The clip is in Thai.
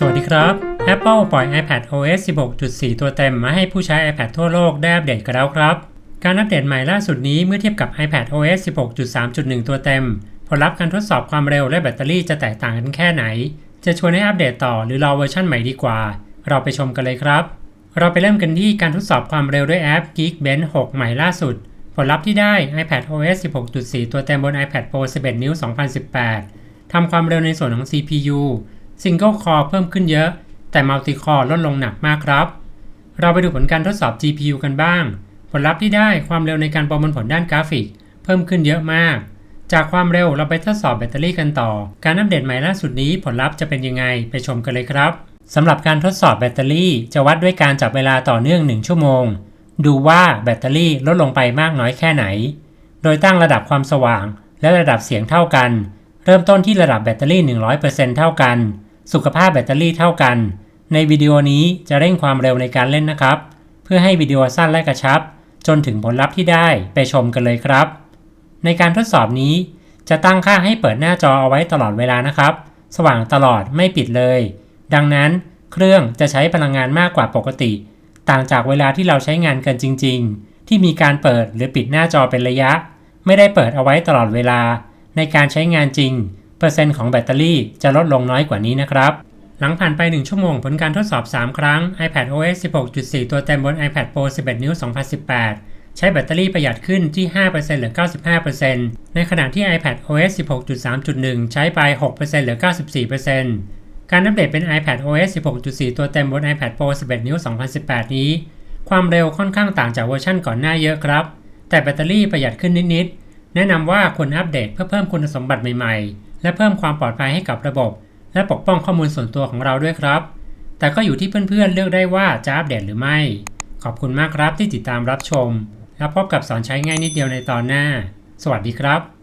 สวัสดีครับ Apple ปล่อย iPad OS 16.4 ตัวเต็มมาให้ผู้ใช้ iPad ทั่วโลกได้อัปเดตกันแล้วครับ การอัปเดตใหม่ล่าสุดนี้เมื่อเทียบกับ iPad OS 16.3.1 ตัวเต็ม ผลลัพธ์การทดสอบความเร็วและแบตเตอรี่จะแตกต่างกันแค่ไหน จะชวนให้อัปเดตต่อหรือรอเวอร์ชันใหม่ดีกว่า เราไปชมกันเลยครับ เราไปเริ่มกันที่การทดสอบความเร็วด้วยแอป Geekbench 6 ใหม่ล่าสุด ผลลัพธ์ที่ได้ iPad OS 16.4 ตัวเต็มบน iPad Pro 11 นิ้ว 2018ทำความเร็วในส่วนของ CPU Single Core เพิ่มขึ้นเยอะ แต่ Multi Core ลดลงหนักมากครับ เราไปดูผลการทดสอบ GPU กันบ้าง ผลลัพธ์ที่ได้ความเร็วในการประมวลผลด้านกราฟิก เพิ่มขึ้นเยอะมาก จากความเร็วเราไปทดสอบแบตเตอรี่กันต่อ การอัปเดตใหม่ล่าสุดนี้ผลลัพธ์จะเป็นยังไงไปชมกันเลยครับสำหรับการทดสอบแบตเตอรี่จะวัดด้วยการจับเวลาต่อเนื่อง 1 ชั่วโมง ดูว่าแบตเตอรี่ลดลงไปมากน้อยแค่ไหน โดยตั้งระดับความสว่างและระดับเสียงเท่ากัน เริ่มต้นที่ระดับแบตเตอรี่ 100%เท่ากัน สุขภาพแบตเตอรี่เท่ากัน ในวิดีโอนี้จะเร่งความเร็วในการเล่นนะครับ เพื่อให้วิดีโอสั้นและกระชับ จนถึงผลลัพธ์ที่ได้ไปชมกันเลยครับ ในการทดสอบนี้ จะตั้งค่าให้เปิดหน้าจอเอาไว้ตลอดเวลานะครับ สว่างตลอดไม่ปิดเลย ดังนั้นเครื่องจะใช้พลังงานมากกว่าปกติ ต่างจากเวลาที่เราใช้งานกันจริง ๆ ที่มีการเปิดหรือปิดหน้าจอเป็นระยะ ไม่ได้เปิดเอาไว้ตลอดเวลา ในการใช้งานจริง เปอร์เซ็นต์ของแบตเตอรี่จะลดลงน้อยกว่านี้นะครับ หลังผ่านไป 1 ชั่วโมงผลการทดสอบ 3 ครั้ง iPad OS 16.4 ตัวเต็มบน iPad Pro 11 นิ้ว 2018 ใช้แบตเตอรี่ประหยัดขึ้นที่ 5%เหลือ 95%ในขณะที่ iPad OS 16.3.1 ใช้ไป 6%เหลือ 94%การอัปเดตเป็น iPad OS 16.4 ตัวเต็มบน iPad Pro 11 นิ้ว 2018 นี้ ความเร็วค่อนข้างต่างจากเวอร์ชั่นก่อนหน้าเยอะครับ แต่แบตเตอรี่ประหยัดขึ้นนิดๆ แนะนำว่าควรอัปเดตเพื่อเพิ่มคุณสมบัติใหม่ๆ และเพิ่มความปลอดภัยให้กับระบบ และปกป้องข้อมูลส่วนตัวของเราด้วยครับ แต่ก็อยู่ที่เพื่อนๆเลือกได้ว่าจะอัปเดตหรือไม่ ขอบคุณมากครับที่ติดตามรับชม แล้วพบกับสอนใช้ง่ายนิดเดียวในตอนหน้า สวัสดีครับ